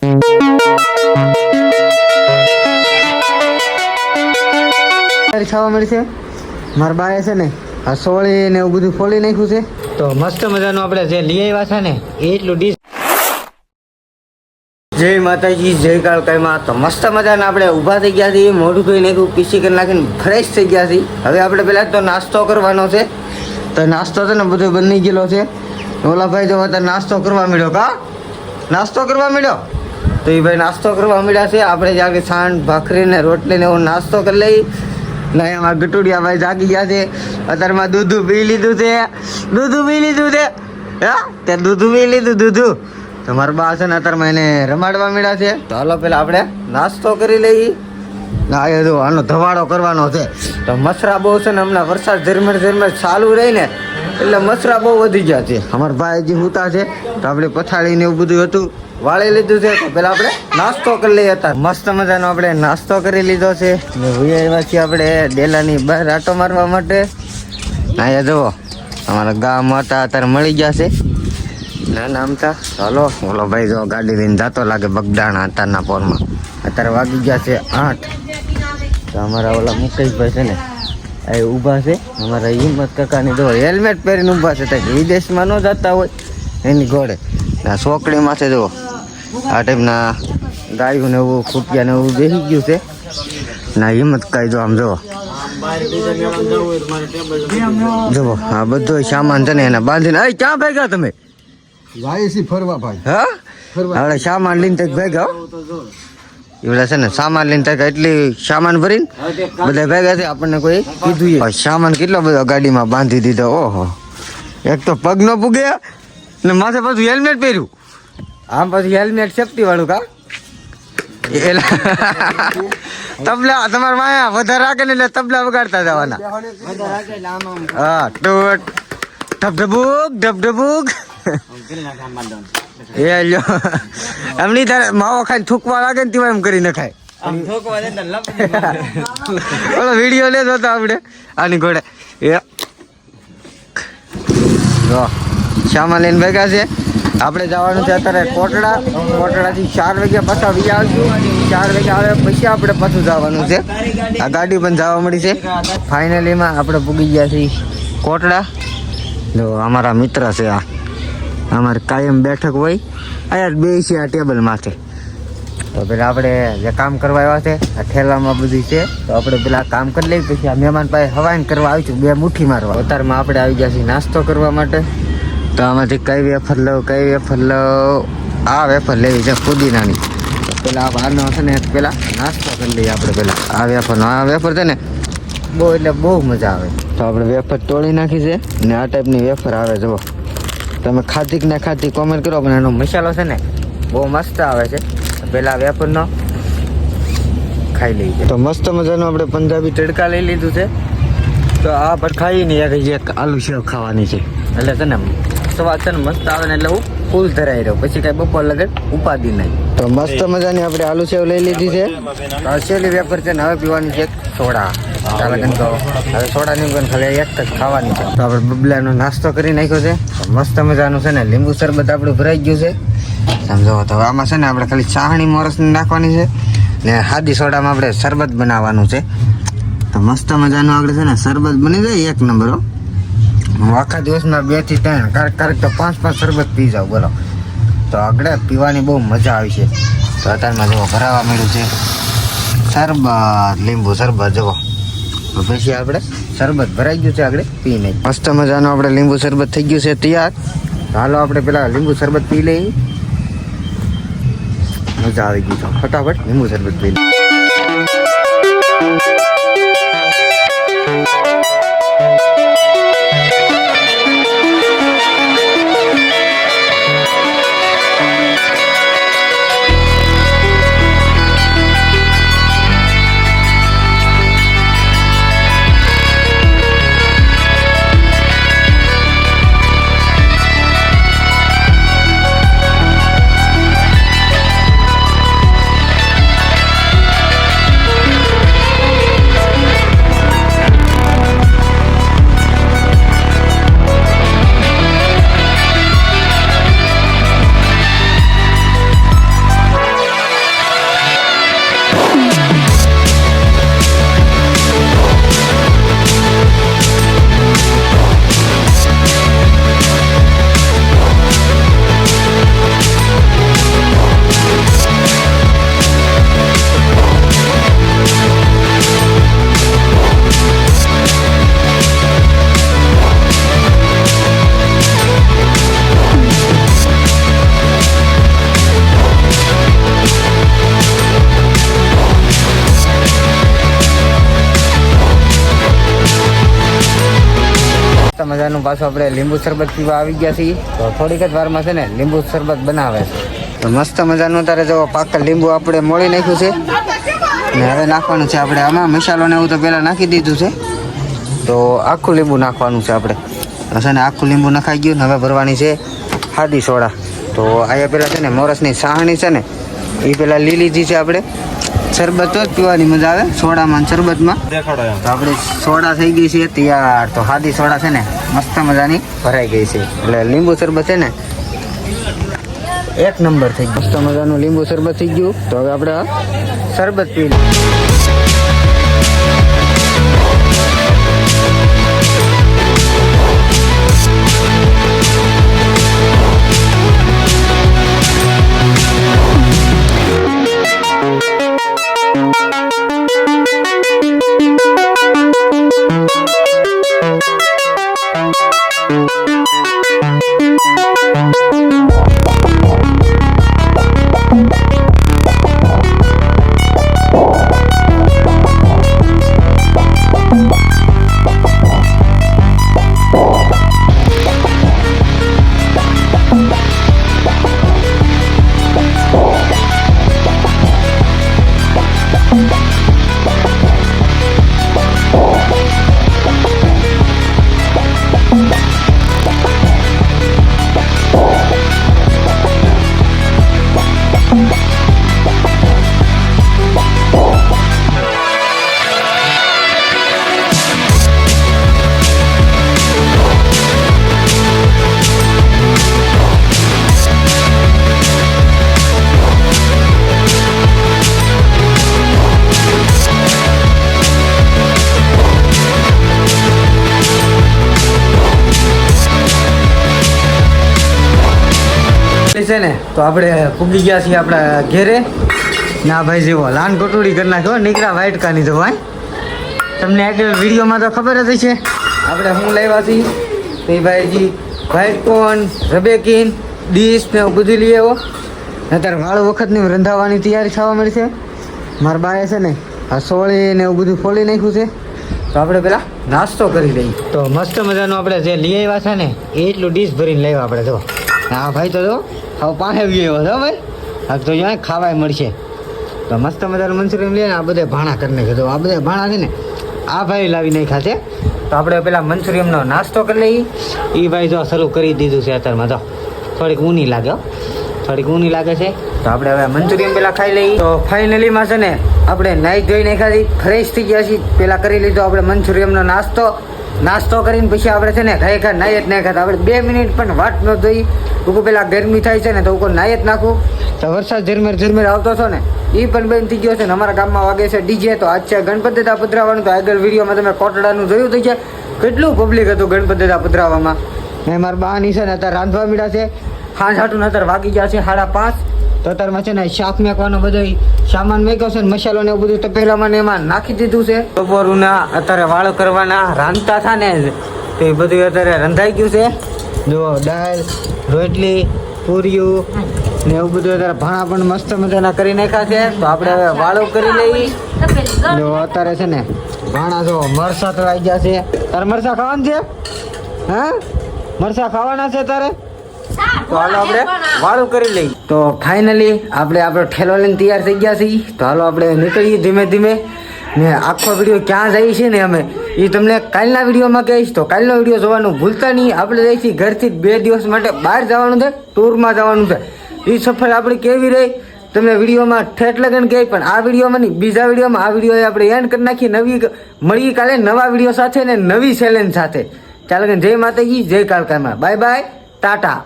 થવા મળી મારા બાએ છે ને આ સોળી ને એવું બધું ફોલી નાખ્યું છે. તો મસ્ત મજાનું આપણે જે લઈ આવ્યા છે ને એટલું ડીશ જય માતાજી, જય કાળકાઈમાં. તો મસ્ત મજાને આપણે ઊભા થઈ ગયા છીએ, મોઢું ધોઈ નાખ્યું, પીસી કરી નાખીને ફ્રેશ થઈ ગયા છીએ. હવે આપણે પહેલાં તો નાસ્તો કરવાનો છે. તો નાસ્તો છે ને બધો બની ગયેલો છે. ઓલા ભાઈ જો નાસ્તો કરવા મળ્યો કા? નાસ્તો કરવા મળ્યો? તો એ ભાઈ નાસ્તો કરવા મળ્યા છે. આપણે જાગે છાણ, ભાખરી ને રોટલી ને એવો નાસ્તો કરી લઈ. ને એમાં ગટુડિયા ભાઈ જાગી ગયા છે. અત્યારમાં દૂધું પી લીધું છે. દૂધું પી લીધું છે. હા તે દૂધ પી લીધું, દૂધું. તો મારા બા છે ને અત્યારમાં એને રમાડવા મળ્યા છે. તો હાલો પેલા આપણે નાસ્તો કરી લઈ ના એ જો આનો ધવાડો કરવાનો છે. તો મસરા બહુ છે ને હમણાં વરસાદ ઝરમર ઝરમર ચાલુ રહી ને એટલે મસરા બહુ વધી ગયા છે. અમારા ભાઈ જે હુતા છે, તો આપણે પથાળીને એવું બધું હતું, વાળી લીધું છે, તો પેલા આપણે નાસ્તો કરી લઈએ હતા. મસ્ત મજાનો આપણે નાસ્તો કરી લીધો છે. ને આવ્યા છીએ આપણે ડેલાની બહાર આટો મારવા માટે. અહીંયા જુઓ, અમારા ગામ હતા, અત્યારે મળી ગયા છે. ના નામ તા. ચાલો ઓલો ભાઈ જો ગાડી લઈને જાતો લાગે બગડાણા અત્યારના પોરમાં. અત્યારે વાગી ગયા છે આઠ. તો અમારા ઓલા મુકેશભાઈ છે ને એ ઊભા છે. અમારા હિંમત કાકાની દોડ હેલ્મેટ પહેરીને ઊભા છે. ત્યાં વિદેશમાં ન જતા હોય એની ઘોડે. આ સોકડી માથે જુઓ. આ ટાઈપના ગાયું ને એવું ખૂટિયા ને એવું બેસી ગયું છે. ના હિંમત કાંઈ જો આમ જુઓ. જુઓ આ બધો સામાન છે ને એને બાંધીને. અહીં ક્યાં ભેગા તમે? જાય છે ફરવા ભાઈ. હા? હવે સામાન લઈને તક ભેગા. એવડા છે ને, સામાન લઈને તક એટલી સામાન ભરીને બધા ભેગા છે આપણને કોઈ કીધું સામાન કેટલો બધો ગાડીમાં બાંધી દીધો, ઓહો. એક તો પગ નો પૂગે ને માથે પાછું હેલ્મેટ પહેર્યું. આમ પાછું હેલ્મેટ સેફટી વાળું કા? એલા. તબલા તમારા માયા વધારે રાખે ને એટલે તબલા વગાડતા જવાના. હા, ટોટ. ઢબઢબુક ઢબઢબુક એ લ્યો. એમ નહીં તારે માવો ખાઈને થૂકવા લાગે ને તેવા એમ કરી નખાય. ઓલો વીડિયો લેતો હતો આપણે આની ઘોડે. એ. શામાં લઈને ભેગા છે. આપણે જવાનું છે અત્યારે કોટડા. કોટડાથી ચાર વાગ્યા પાછા વી આવશું. ચાર વાગ્યા આવે પછી આપણે પાછું જવાનું છે. આ ગાડી પણ જવા મળી છે. ફાઇનલીમાં આપણે પૂગી ગયા છીએ. કોટડા. જો અમારા મિત્ર છે આ. અમારે કાયમ બેઠક હોય અહીંયા બે છે આ ટેબલ માથે. તો પેલા આપણે જે કામ કરવા આવ્યા છે આ ઠેલામાં બધું છે તો આપણે પેલા કામ કરી લઈએ પછી આ મહેમાન પાસે હવાઈન કરવા આવીશું બે મુઠ્ઠી મારવા. અત્યારમાં આપણે આવી ગયા છીએ નાસ્તો કરવા માટે. તો આમાંથી કઈ વેફર લઉં કઈ વેફર લઉં? આ વેફર લેવી છે પુદીનાની પેલા આ આનો છે ને પેલા નાસ્તો કરી લઈએ આપણે પેલા. આ વેફરનો આ વેફર છે ને? બહુ એટલે બહુ મજા આવે. તો આપણે વેફર તોડી નાખી છે ને આ ટાઈપની વેફર આવે જુઓ. તમે ખાધી કે ના ખાધી કોમેન્ટ કરો પણ એનો મસાલો છે ને બહુ મસ્ત આવે છે. પેલા વેપરનો ખાઈ લઈએ તો મસ્ત મજાનું આપણે પંજાબી તડકા લઈ લીધું છે. તો આ પર ખાઈ નહીં એક એક આલુ સેવ ખાવાની છે. એટલે છે ને છે ને મસ્ત આવે ને એટલે હું ફૂલ ધરાઈ રહ્યો. પછી કઈ બપોર લગન ઉપાધી નહીં. તો મસ્ત મજાની આપણે આલુ સેવ લઈ લીધી છે. આ વેપર છે ને હવે પીવાની છે સોડા. કે તો હવે સોડા પણ ખાલી એક જ ખાવાની છે. તો આપણે બબલાનો નાસ્તો કરી નાખ્યો છે. મસ્ત મજાનું છે ને લીંબુ શરબત આપણું ભરાઈ ગયું છે. સમજો, તો આમાં છે ને આપણે ખાલી ચાહણી મોરસ નાખવાની છે. ને હાદી સોડામાં આપણે શરબત બનાવવાનું છે. તો મસ્ત મજાનું આપણે છે ને શરબત બની જાય એક નંબર, હો. હું આખા દિવસના બેથી ત્રણ કારક કારક તો પાંચ પાંચ શરબત પી જાઉં, બોલો. તો આગળ પીવાની બહુ મજા આવી છે. તો અત્યારમાં જુઓ, ભરાવા મળ્યું છે. શરબત, લીંબુ શરબત, જુઓ. પછી આપણે શરબત ભરાઈ ગયું છે આગળ પી નહીં મસ્ત મજાનું આપણે લીંબુ શરબત થઈ ગયું છે તૈયાર. હાલો આપણે પેલા લીંબુ શરબત પી લઈએ. મજા આવી ગઈ તો ફટાફટ લીંબુ શરબત પી લઈએ. મજાનું પાછું આપણે લીંબુ શરબત પીવા આવી ગયા છીએ. તો થોડીક જ વારમાં છે ને લીંબુ શરબત બનાવે છે. તો મસ્ત મજાનું તારે જો પાક લીંબુ આપણે મોળી નાખ્યું છે. ને હવે નાખવાનું છે આપણે આમાં મસાલો એવું તો પહેલાં નાખી દીધું છે. તો આખું લીંબુ નાખવાનું છે આપણે. તો છે ને આખું લીંબુ નખાઈ ગયું ને હવે ભરવાની છે હાદી સોડા. તો અહીંયા પહેલાં છે ને મોરસની સાહણી છે ને એ પહેલાં લીલી જે છે આપણે. શરબત જ પીવાની મજા આવે સોડામાં શરબતમાં. શરબતમાં તો આપણે સોડા થઈ ગઈ છે તૈયાર. તો હાદી સોડા છે ને મસ્ત મજાની ભરાઈ ગઈ છે. એટલે લીંબુ શરબત છે ને એક નંબર થઈ ગયું. મસ્ત મજાનું લીંબુ શરબત થઈ ગયું. તો હવે આપણે શરબત પી લઈએ. છે ને, તો આપણે પૂગી ગયા છીએ આપણા ઘેરે. ના ભાઈ, જેવો લાન કટોડી કરી નાખ્યો, નીકળ્યા વાઇટ કાની તો ભાઈ તમને આગળ વિડીયોમાં તો ખબર જ છે આપણે હું લાવ્યા છીએ? તે ભાઈજી વ્હાઈટ કોન રબેકીન, ડીશ ને એવું બધું લઈ આવો અત્યારે વાળો વખતની રંધાવાની તૈયારી થવા મળી છે. મારા બાએ છે ને, આ સોળી ને એવું બધું ફોલી નાખ્યું છે. તો આપણે પેલા નાસ્તો કરી લઈએ. તો મસ્ત મજાનું આપણે જે લઈ આવ્યા છે ને, એટલું ડીશ ભરીને લાવ્યા આપણે તો હા, ભાઈ, તો જો. હવે પાસે ગયો છો ભાઈ હવે તો અહીંયા ખાવાય મળશે. તો મસ્ત મજાનું મંચુરિયન લઈએ ને આ બધે ભાણા કરી નાખ્યો. આ બધે ભાણા છે ને, આ ભાઈ લાવી નાખ્યા છે. તો આપણે પેલા મંચુરિયનનો નાસ્તો કરી લઈએ. એ ભાઈ જો શરૂ કરી દીધું છે અત્યારમાં. તો થોડીક ઊની લાગે થોડીક ઊની લાગે છે. તો આપણે હવે મંચુરિયન પેલા ખાઈ લઈએ. તો ફાઇનલીમાં છે ને, આપણે નાઈ ધોઈ નાખ્યા ફ્રેશ થઈ ગયા છીએ. પેલા કરી લીધો આપણે મંચુરિયનનો નાસ્તો. નાસ્તો કરીને પછી આપણે છે ને ખાઈ ખા નાઈ જ નાખ્યા હતા આપણે બે મિનિટ પણ વાટ ન જોઈ હું પેલા ગરમી થાય છે ને તો હું નાઈ જ નાખું. તો વરસાદ ઝરમેર ઝરમેર આવતો હતો ને એ પણ બંધ થઈ ગયો છે ને અમારા ગામમાં વાગે છે ડીજે તો આજ છે ગણપતિ દાદા પધરાવાનું તો આગળ વિડીયોમાં તમે કોટડાનું જોયું થઈ છે. કેટલું પબ્લિક હતું ગણપતિ દાદા પધરાવામાં ને મારા છે ને અત્યારે રાંધવા મીડા છે. હાથ હાટું અત્યારે વાગી ગયા છે સાડા પાંચ. તો અત્યારમાં છે ને શાક મેકવાનો બધો સામાન મેક્યો છે ને મસાલો ને એવું બધું પહેલા મને એમાં નાખી દીધું છે. બપોરના અત્યારે વાળો કરવાના, રાંધતા હતા ને તો એ બધું અત્યારે રંધાઈ ગયું છે. જો દાળ, રોટલી પૂરીયું ને એવું બધું અત્યારે ભાણા પણ મસ્ત મજાના કરી નાખ્યા છે. તો આપણે હવે વાળો કરી લઈએ. જો અત્યારે છે ને ભાણા જો મરસા તો આવી ગયા છે. તારે મરસા ખાવાનું છે? હા? મરસા ખાવાના છે તારે? તો હાલો આપણે વાળું કરી લઈએ. તો ફાઇનલી આપણે આપણો ઠેલો લઈને તૈયાર થઈ ગયા છીએ. તો હાલો આપણે નીકળીએ ધીમે ધીમે. ને આખો વીડિયો ક્યાં જઈએ છીએ ને અમે એ તમને કાલના વિડીયોમાં કહીશ. તો કાલનો વીડિયો જોવાનું ભૂલતા નહીં. આપણે જઈએ છીએ ઘરથી બે દિવસ માટે બહાર જવાનું છે ટૂરમાં જવાનું છે. એ સફર આપણી કેવી રહી? તમને વિડીયોમાં ઠેઠ લગન કહે પણ આ વિડીયોમાં નહીં બીજા વિડીયોમાં આ વીડિયો આપણે એન્ડ કરી નાખી. નવી મળીએ કાલે નવા વીડિયો સાથે ને નવી ચેલેન્જ સાથે. ચાલો જય માતાજી જય કાલકામાં. Bye bye Tata